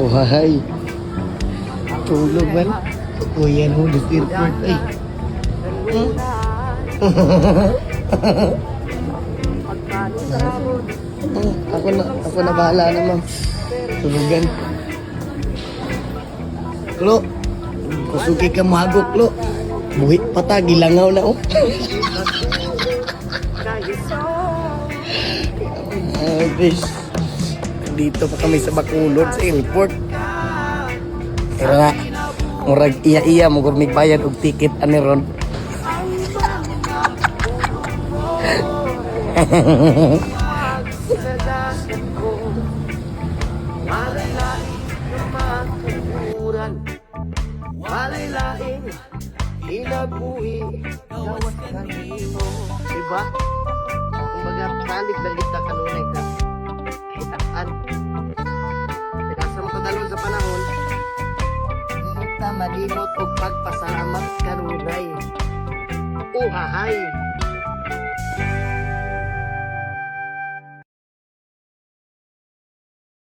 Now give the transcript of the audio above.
Uhay. Tulog man. Kuya mo, the airport ay. Hmm? Ako na, ako na bahala na ma'am. Tulugan. Klo, kusugi ka mahagok, Klo. Buhit pa ta, gilangaw na oh. Ah, bis. Dito pa kami sa Bacolod sa airport. Pero na, murag iya-iya mo may bayad og ticket ani ron. Walay laing inabuhi Lawas kanino Diba? Kumbaga, salig na kita kanunay ka Malimot o pagpasalamat kanunay Uhahay